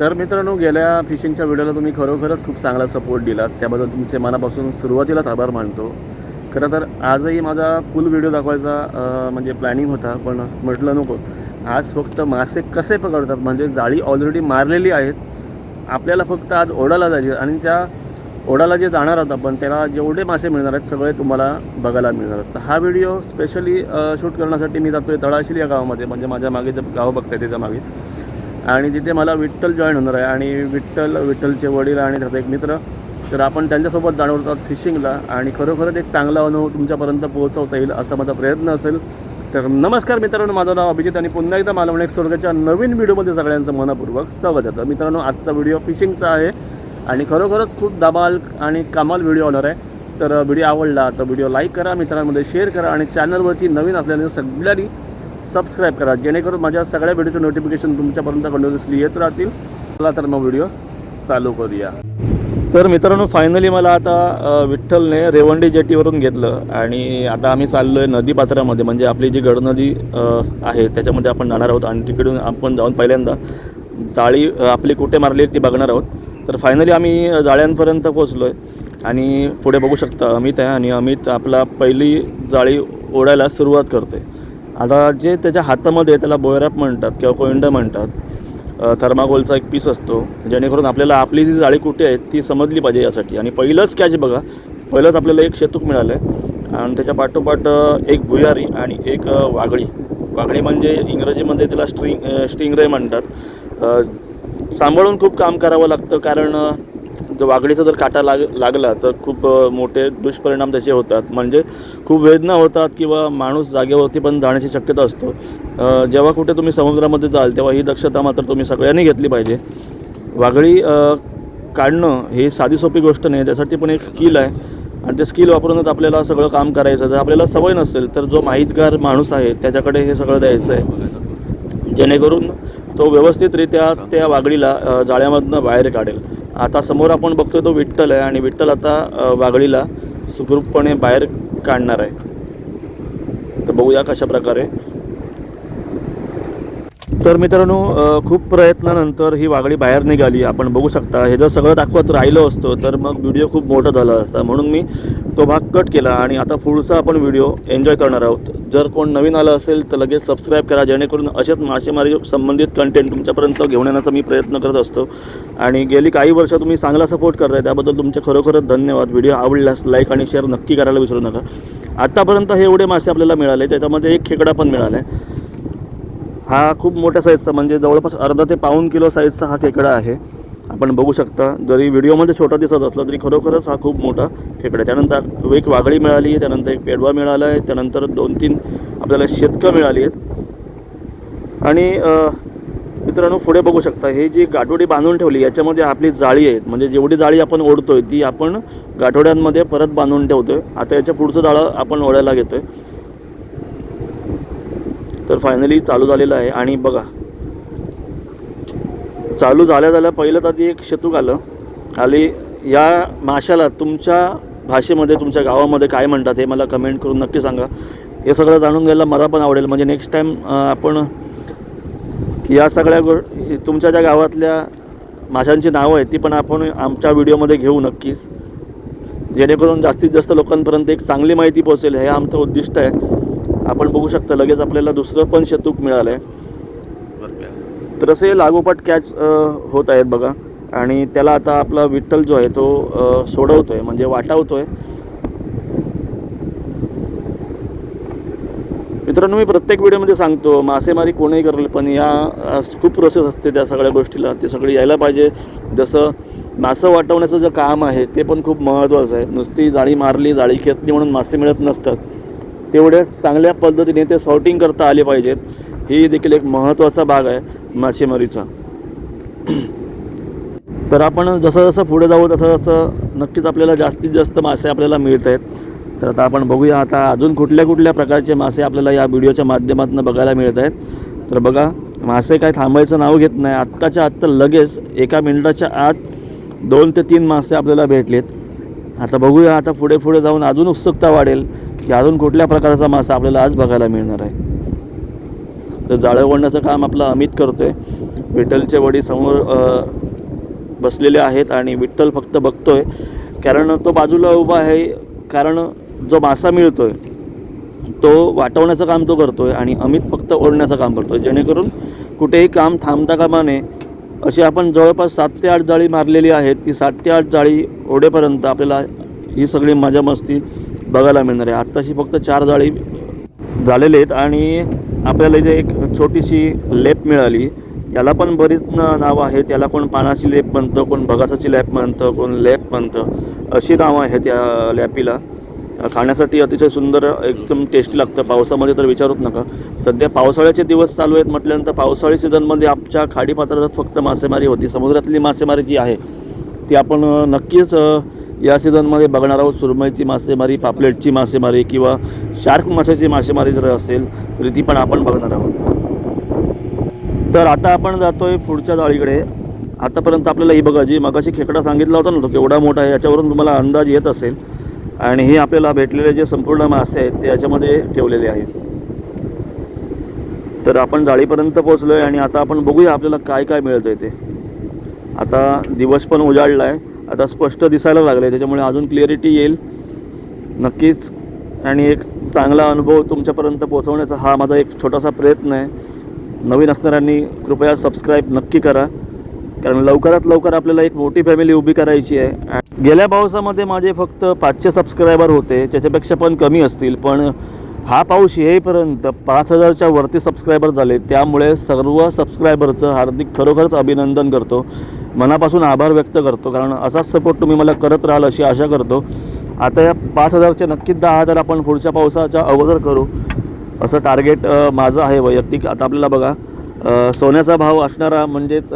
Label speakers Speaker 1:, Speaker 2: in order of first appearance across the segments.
Speaker 1: तर मित्रांनो गेल्या फिशिंगच्या व्हिडिओला तुम्ही खरोखरच खूप चांगला सपोर्ट दिलात. त्याबद्दल तुमचे मनापासून सुरुवातीलाच आभार मानतो. खरं तर आजही माझा फुल व्हिडिओ दाखवायचा म्हणजे प्लॅनिंग होता पण म्हटलं नको. आज फक्त मासे कसे पकडतात म्हणजे जाळी ऑलरेडी मारलेली आहेत. आपल्याला फक्त आज ओढाला जायचे आणि त्या ओढाला जे जाणार आहोत आपण त्याला जेवढे मासे मिळणार आहेत सगळे तुम्हाला बघायला मिळणार आहेत. तर हा व्हिडिओ स्पेशली शूट करण्यासाठी मी जातो आहे तळाशील या गावामध्ये म्हणजे माझ्या मागे जे गाव बघताय त्याच्यामागे. आणि तिथे मला विठ्ठल जॉईन होणार आहे. आणि विठ्ठल विठ्ठलचे वडील आणि त्याचा एक मित्र. तर आपण त्यांच्यासोबत जाणार आहोत फिशिंगला आणि खरोखरच एक चांगला अनुभव तुमच्यापर्यंत पोहोचवता येईल असा माझा प्रयत्न असेल. तर नमस्कार मित्रांनो माझं नाव अभिजित आणि पुन्हा एकदा मालवण एक स्वर्गाच्या नवीन व्हिडिओमध्ये सगळ्यांचं मनपूर्वक स्वागत आहे. तर मित्रांनो आजचा व्हिडिओ फिशिंगचा आहे. आणि खरोखरच खूप दबाल आणि कमाल व्हिडिओ होणार आहे. तर व्हिडिओ आवडला तर व्हिडिओ लाईक करा मित्रांमध्ये शेअर करा आणि चॅनलवरती नवीन असल्याने सगळ्यांनी सबस्क्राईब करा. जेणेकरून माझ्या सगळ्या व्हिडिओचं नोटिफिकेशन तुमच्यापर्यंत कंटिन्युअसली येत राहतील. चला तर मग व्हिडिओ चालू करूया. तर मित्रांनो फायनली मला आता विठ्ठलने रेवंडी जेटीवरून घेतलं आणि आता आम्ही चाललो आहे नदी पात्रामध्ये. म्हणजे आपली जी गडनदी आहे त्याच्यामध्ये आपण जाणार आहोत आणि तिकडून आपण जाऊन पहिल्यांदा जाळी आपली कुठे मारली ती बघणार आहोत. तर फायनली आम्ही जाळ्यांपर्यंत पोचलो आहे आणि पुढे बघू शकता अमित आहे आणि अमित आपला पहिली जाळी ओढायला सुरुवात करते आता जे त्याच्या हातामध्ये त्याला बोयरॅप म्हणतात किंवा कोइंड म्हणतात थर्माकोलचा एक पीस असतो जेणेकरून आपल्याला आपली जी जाळी कुठे आहे ती समजली पाहिजे यासाठी. आणि पहिलंच कॅच बघा पहिलंच आपल्याला एक शेतूक मिळालं आहे आणि त्याच्या पाठोपाठ एक भुयारी आणि एक वागळी वागळी म्हणजे इंग्रजीमध्ये त्याला स्ट्रिंग स्टिंगरे म्हणतात. सांभाळून खूप काम करावं लागतं कारण जर वागडीचा जर काटा लाग लागला तर खूप मोठे दुष्परिणाम त्याचे होतात. म्हणजे खूप वेदना होतात किंवा माणूस जागेवरती पण जाण्याची शक्यता असतो. जेव्हा कुठे तुम्ही समुद्रामध्ये जाल तेव्हा ही दक्षता मात्र तुम्ही सगळ्यांनी घेतली पाहिजे. वागळी काढणं ही साधी सोपी गोष्ट नाही. त्यासाठी पण एक स्किल आहे. आणि ते स्किल वापरूनच आपल्याला सगळं काम करायचं. जर आपल्याला सवय नसेल तर जो माहितगार माणूस आहे त्याच्याकडे हे सगळं द्यायचं आहे. जेणेकरून तो व्यवस्थितरित्या त्या वागडीला जाळ्यामधनं बाहेर काढेल. आता समोर आपण बघतोय तो विठ्ठल आहे आणि विठ्ठल आता वाघळीला सुखरूपपणे बाहेर काढणार आहे. तर बघूया कशा प्रकारे. तर मित्रांनो खूप प्रयत्नानंतर ही वाघळी बाहेर निघाली. आपण बघू शकता हे जर सगळं दाखवत राहिलं असतो तर मग व्हिडिओ खूप मोठा झाला असता. म्हणून मी तो भाग कट केला आणि आता पुढचा आपण व्हिडिओ एन्जॉय करणार आहोत. जर कोण नवीन आलं असेल तर लगेच सबस्क्राईब करा जेणेकरून असेच मासेमारी संबंधित कंटेंट तुमच्यापर्यंत घेऊन येण्याचा मी प्रयत्न करत असतो. आणि गेली काही वर्ष तुम्ही चांगला सपोर्ट करताय त्याबद्दल तुमचे खरोखरच धन्यवाद. व्हिडिओ आवडल्यास लाईक आणि शेअर नक्की करायला विसरू नका. आत्तापर्यंत हे एवढे मासे आपल्याला मिळाले त्याच्यामध्ये एक खेकडा पण मिळाला आहे हा खूप मोठ्या साईजचा म्हणजे जवळपास अर्धा ते पाऊण किलो साईजचा हा खेकडा आहे. आपण बघू शकता जरी व्हिडिओमध्ये छोटा दिसत असला तरी खरोखरच हा खूप मोठा खेकडा आहे. त्यानंतर एक वागळी मिळाली आहे त्यानंतर एक पेडवा मिळाला आहे त्यानंतर दोन तीन आपल्याला शेतकं मिळाली आहेत. आणि मित्रांनो पुढे बघू शकता हे जी गाठोडी बांधून ठेवली याच्यामध्ये आपली जाळी आहेत. म्हणजे जेवढी जाळी आपण ओढतोय ती आपण गाठोड्यांमध्ये परत बांधून ठेवतोय. आता याच्या पुढचं जाळं आपण ओढायला घेतोय. तर फायनली चालू झालेलं आहे. आणि बघा चालू झाल्या झाल्या पहिलंच आधी एक शेतूक आलं. आली या माशाला तुमच्या भाषेमध्ये तुमच्या गावामध्ये काय म्हणतात हे मला कमेंट करून नक्की सांगा. हे सगळं जाणून घ्यायला मला पण आवडेल. म्हणजे नेक्स्ट टाईम आपण या सगळ्या गो तुमच्या ज्या गावातल्या माशांची नावं आहेत ती पण आपण आमच्या व्हिडिओमध्ये घेऊ नक्कीच. जेणेकरून जास्तीत जास्त लोकांपर्यंत एक चांगली माहिती पोहोचेल. हे आमचं उद्दिष्ट आहे. आपण बघू शकता लगेच आपल्याला दुसरं पण शेतूक मिळालं आहे तर असे लागोपाठ कॅच होत आहेत बघा. आणि त्याला आता आपला विठ्ठल जो आहे तो सोडवतो आहे म्हणजे वाटावतो आहे मित्रांनो मी प्रत्येक व्हिडिओमध्ये सांगतो मासेमारी कोणीही करेल पण या खूप प्रोसेस असते त्या सगळ्या गोष्टीला. ते सगळी यायला पाहिजे. जसं मासं वाटवण्याचं जे काम आहे ते पण खूप महत्त्वाचं आहे. नुसती जाळी मारली जाळी खेचली म्हणून मासे मिळत नसतात. तेवढ्या चांगल्या पद्धतीने ते सॉर्टिंग करता आले पाहिजेत. ही देखील एक महत्त्वाचा भाग आहे. मासेमारीचा. तर आपण जसं जसं पुढे जाऊ तसं जसं नक्कीच आपल्याला जास्तीत जास्त मासे आपल्याला मिळत आहेत. तर आता आपण बघूया आता अजून कुठल्या कुठल्या प्रकारचे मासे आपल्याला या व्हिडिओच्या माध्यमातून बघायला मिळत आहेत. तर बघा मासे काय थांबायचं नाव घेत नाही. आत्ताच्या आत्ता लगेच एका मिनिटाच्या आत दोन ते तीन मासे आपल्याला भेटलेत. आता बघूया आता पुढे पुढे जाऊन अजून उत्सुकता वाढेल की अजून कुठल्या प्रकारचा मासा आपल्याला आज बघायला मिळणार आहे. तर जाळं ओढण्याचं काम आपलं अमित करतो आहे विठ्ठलचे वडील समोर बसलेले आहेत आणि विठ्ठल फक्त बघतो आहे कारण तो बाजूला उभा आहे कारण जो मासा मिळतो आहे तो वाटवण्याचं काम तो करतो आहे आणि अमित फक्त ओढण्याचं काम करतो आहे जेणेकरून कुठेही काम थांबता कामा नये. अशी आपण जवळपास सात ते आठ जाळी मारलेली आहेत. ती सात ते आठ जाळी ओढेपर्यंत आपल्याला ही सगळी मजा मस्ती बघायला मिळणार आहे. आत्ताशी फक्त चार जाळी झालेले आहेत आणि आपल्याला इथे एक छोटीशी लेप मिळाली. याला पण बरीच नावं आहेत. याला कोण पानाची लेप म्हणतं कोण बगासाची लॅप म्हणतं कोण लेप म्हणतं अशी नावं आहेत या लॅपीला. खाण्यासाठी अतिशय सुंदर एकदम टेस्टी लागतं. पावसामध्ये तर विचारूच नका. सध्या पावसाळ्याचे दिवस चालू आहेत म्हटल्यानंतर पावसाळी सीझनमध्ये आमच्या खाडीपात्रात फक्त मासेमारी होती. समुद्रातली मासेमारी जी आहे ती आपण नक्कीच या सीझनमध्ये बघणार आहोत. सुरमईची मासेमारी पापलेटची मासेमारी किंवा शार्क माशाची मासेमारी जर असेल तरी ती पण आपण बघणार आहोत. तर आता आपण जातोय पुढच्या जाळीकडे. आतापर्यंत आपल्याला ही बघा जी मगाशी खेकडा सांगितला होता ना तो केवढा मोठा आहे याच्यावरून तुम्हाला अंदाज येत असेल. आणि हे आपल्याला भेटलेले जे संपूर्ण मासे आहेत ते याच्यामध्ये ठेवलेले आहेत. तर आपण जाळीपर्यंत पोहोचलो आहे आणि आता आपण बघूया आपल्याला काय काय मिळतं आहे ते. आता दिवस पण उजाडला आहे आता स्पष्ट दिसायला लागलं आहे त्याच्यामुळे अजून क्लिअरिटी येईल. नक्कीच. आणि एक चांगला अनुभव तुमच्यापर्यंत पोहोचवण्याचा हा माझा एक छोटासा प्रयत्न आहे. नवीन असणाऱ्यांनी कृपया सबस्क्राईब नक्की करा. कारण लवकरात लवकर आपल्याला एक मोठी फॅमिली उभी करायची आहे. गेल्या पावसामध्ये माझे फक्त पाचशे सबस्क्रायबर होते. त्याच्यापेक्षा पण कमी असतील. पण हा पाऊस येईपर्यंत पाच हजारच्या वरती सबस्क्रायबर झाले. त्यामुळे सर्व सबस्क्रायबरचं हार्दिक खरोखरच अभिनंदन करतो. मनापासून आभार व्यक्त करतो. कारण असाच सपोर्ट तुम्ही मला करत राहाल अशी आशा करतो. आता या पाच हजारचे नक्कीच दहा हजार आपण पुढच्या पावसाच्या अगोदर करू. असं टार्गेट माझं आहे वैयक्तिक. आता आपल्याला बघा सोन्याचा भाव असणारा म्हणजेच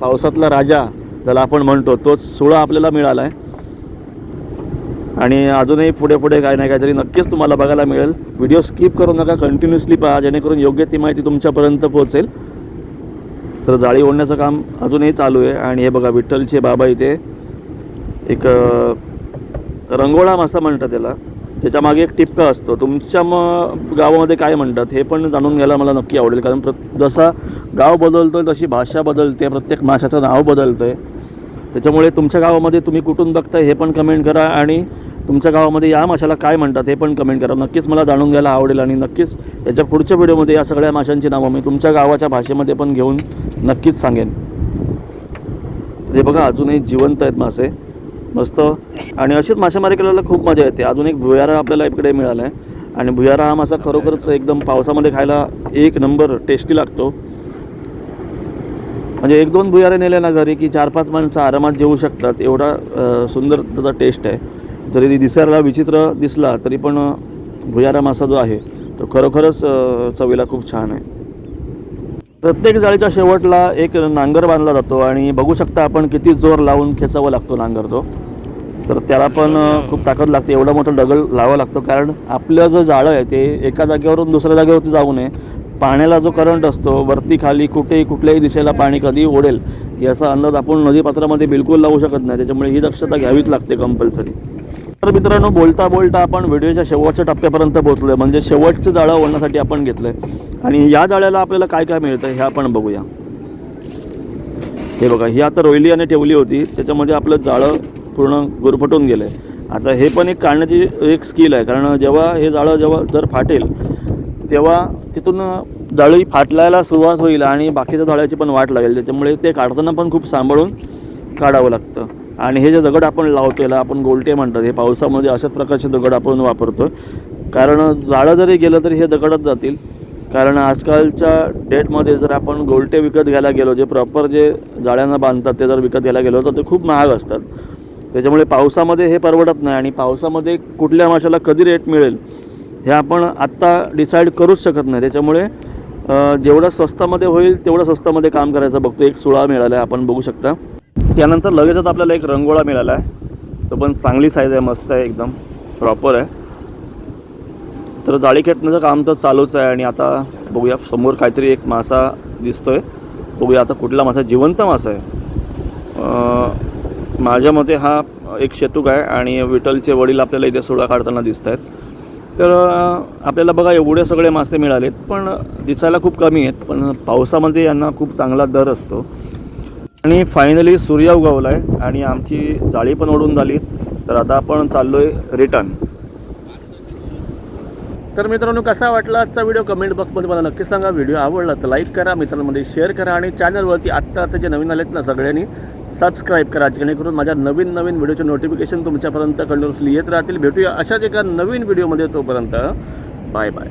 Speaker 1: पावसातला राजा ज्याला आपण म्हणतो तोच सोळा आपल्याला मिळाला आहे आणि अजूनही पुढे पुढे काय नाही काहीतरी नक्कीच तुम्हाला बघायला मिळेल. व्हिडिओ स्किप करू नका कंटिन्युअसली पहा जेणेकरून योग्य ती माहिती तुमच्यापर्यंत पोहोचेल. तर जाळी ओढण्याचं काम अजूनही चालू आहे. आणि हे बघा विठ्ठलचे बाबा इथे एक रंगोळा मासा म्हणतात त्याला. त्याच्यामागे एक टिपका असतो. तुमच्या मग गावामध्ये काय म्हणतात हे पण जाणून घ्यायला मला नक्की आवडेल. कारण प्र जसा गाव बदलतो आहे तशी भाषा बदलते. प्रत्येक माशाचं नाव बदलतं आहे त्याच्यामुळे तुमच्या गावामध्ये तुम्ही कुठून बघताय हे पण कमेंट करा. आणि तुमच्या गावामध्ये या माशाला काय म्हणतात हे पण कमेंट करा. नक्कीच मला जाणून घ्यायला आवडेल आणि नक्कीच याच्या पुढच्या व्हिडिओमध्ये या सगळ्या माशांची नावं मी तुमच्या गावाच्या भाषेमध्ये पण घेऊन नक्कीच सांगेन. हे बघा अजूनही जिवंत आहेत मासे. मस्त. आणि अशीच मासेमारी करायला खूप मजा येते. अजून एक भुयारा आपल्याला इकडे मिळाला आहे आणि भुयारा हा मासा खरोखरच एकदम पावसामध्ये खायला एक नंबर टेस्टी लागतो. म्हणजे एक दोन भुयारे नेले ना घरी की चार पाच माणसं आरामात जेवू शकतात. एवढा सुंदर त्याचा टेस्ट आहे. जरी ती दिसायला विचित्र दिसला तरी पण भुयारा मासा जो आहे तो खरोखरच चवीला खूप छान आहे. प्रत्येक जाळीच्या शेवटला एक नांगर बांधला जातो आणि बघू शकता आपण किती जोर लावून खेचावा लागतो नांगर तो. तर त्याला पण खूप ताकद लागते एवढा मोठा डगल लावा लागतो कारण आपलं जो जाळं आहे ते एका जागेवरून दुसऱ्या जागेवरती जाऊ नये. पाण्याला जो करंट असतो वरती खाली कुठेही कुठल्याही दिशेला पाणी कधी ओढेल याचा अंदाज आपण नदीपात्रामध्ये बिलकुल लावू शकत नाही. त्याच्यामुळे ही दक्षता घ्यावीच लागते कंपल्सरी तर मित्रांनो बोलता बोलता आपण व्हिडिओच्या शेवटच्या टप्प्यापर्यंत पोहोचलो आहे म्हणजे शेवटचं जाळं ओढण्यासाठी आपण घेतलं आहे आणि या जाळ्याला आपल्याला काय काय मिळतं हे आपण बघूया. हे बघा ही आता रोयली ठेवली होती. त्याच्यामध्ये आपलं जाळं पूर्ण गुरफटून गेलं आहे आता हे पण एक काढण्याची एक स्किल आहे. कारण जेव्हा हे जाळं जेव्हा जर फाटेल तेव्हा तिथून जाळी फाटलायला सुरुवात होईल आणि बाकीच्या जाळ्याची पण वाट लागेल. त्याच्यामुळे ते काढताना पण खूप सांभाळून काढावं लागतं. आणि हे जे दगड आपण लावतो याला आपण गोलटे म्हणतात हे पावसामध्ये अशाच प्रकारचे दगड आपण वापरतो कारण जाळं जरी गेलं तरी हे दगडच जातील. कारण आजकालच्या डेटमध्ये जर आपण गोलटे विकत घ्यायला गेलो जे प्रॉपर जे जाळ्यांना बांधतात ते जर विकत घ्यायला गेलो तर ते खूप महाग असतात. त्याच्यामुळे पावसामध्ये हे परवडत नाही आणि पावसामध्ये कुठल्या माशाला कधी रेट मिळेल हे आपण आत्ता डिसाईड करूच शकत नाही. त्याच्यामुळे जेवढं स्वस्तामध्ये होईल तेवढं स्वस्तामध्ये काम करायचं. बघतो एक सुळा मिळाला आहे आपण बघू शकता. त्यानंतर लगेचच आपल्याला एक रंगोळा मिळाला आहे. तो पण चांगली साईज आहे मस्त आहे एकदम प्रॉपर आहे. तर जाळी खेटण्याचं काम तर चालूच आहे आणि आता बघूया समोर काहीतरी एक मासा दिसतोय. बघूया आता कुठला मासा जिवंत मासा आहे. माझ्या मते हा एक शेतूक आहे आणि विठ्ठलचे वडील आपल्याला इथे सोळा काढताना दिसत आहेत तर आपल्याला बघा एवढे सगळे मासे मिळालेत पण दिसायला खूप कमी आहेत. पण पावसामध्ये यांना खूप चांगला दर असतो. आणि फायनली सूर्य उगवला आहे आणि आमची जाळी पण ओढून झाली. तर आता आपण चाललो आहे रिटर्न तर मित्रांनो कसा वाटला आजचा व्हिडिओ कमेंट बॉक्समध्ये मला नक्की सांगा. व्हिडिओ आवडला तर लाईक करा मित्रांमध्ये शेअर करा आणि चॅनलवरती आत्ता आता जे नवीन आलेत ना सगळ्यांनी सबस्क्राईब करा. जेणेकरून माझ्या नवीन नवीन व्हिडिओचे नोटिफिकेशन तुमच्यापर्यंत कंटिन्युअसली येत राहतील. भेटूया अशाच एका नवीन व्हिडिओमध्ये तोपर्यंत. Bye bye